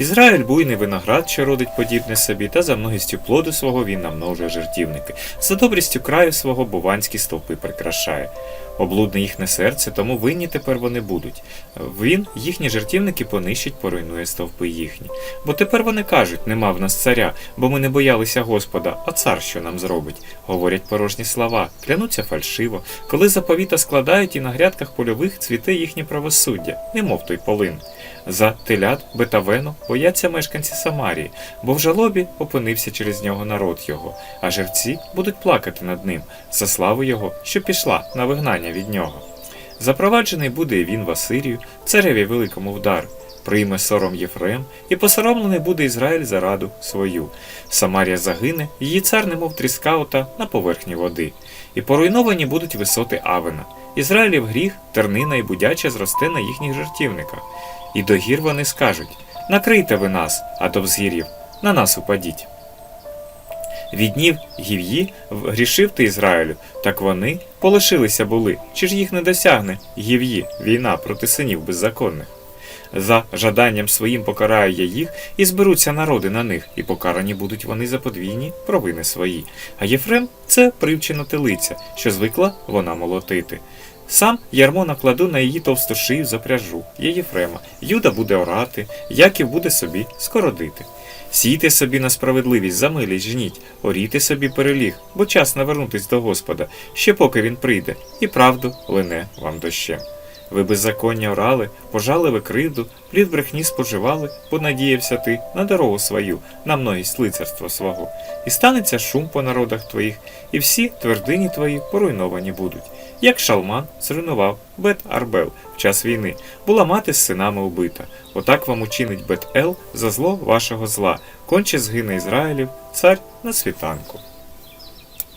Ізраїль буйний виноград, що родить подібне собі, та за многістю плоду свого він намножує жертівники. За добрістю краю свого буванські стовпи прикрашає. Облудне їхнє серце, тому винні тепер вони будуть. Він їхні жертівники понищить, поруйнує стовпи їхні. Бо тепер вони кажуть, нема в нас царя, бо ми не боялися Господа, а цар що нам зробить? Говорять порожні слова, клянуться фальшиво, коли заповіта складають і на грядках польових цвіте їхнє правосуддя, немов той полин. За телят Бетавену бояться мешканці Самарії, бо в жалобі опинився через нього народ його, а жерці будуть плакати над ним за славу його, що пішла на вигнання від нього. Запроваджений буде він в Асирію, цареві великому вдар. Прийме сором Єфрем, і посоромлений буде Ізраїль за раду свою. Самарія загине, її цар немов тріскаута на поверхні води. І поруйновані будуть висоти Авена. Ізраїлів гріх, тернина і будяча зросте на їхніх жертівниках. І до гір вони скажуть: Накрийте ви нас, а до взгір'їв, на нас упадіть. Від днів гів'ї грішив ти Ізраїлю, так вони полишилися були, чи ж їх не досягне гів'ї, війна проти синів беззаконних. За жаданням своїм покараю я їх, і зберуться народи на них, і покарані будуть вони за подвійні провини свої. А Єфрем це привчена телиця, що звикла вона молотити. Сам ярмо накладу на її товсту шию запряжу, є Єфрема. Юда буде орати, Яків буде собі скородити. Сійте собі на справедливість, за милість жніть, оріте собі переліг, бо час навернутись до Господа, ще поки він прийде, і правду лине вам дощем. Ви беззаконня орали, пожали ви кривду, плід брехні споживали, бо надіявся ти на дорогу свою, на многість лицарства свого. І станеться шум по народах твоїх, і всі твердині твої поруйновані будуть. Як Шалман зруйнував Бет Арбел в час війни, була мати з синами убита. Отак вам учинить Бет Ел за зло вашого зла, конче згине Ізраїлів, цар на світанку.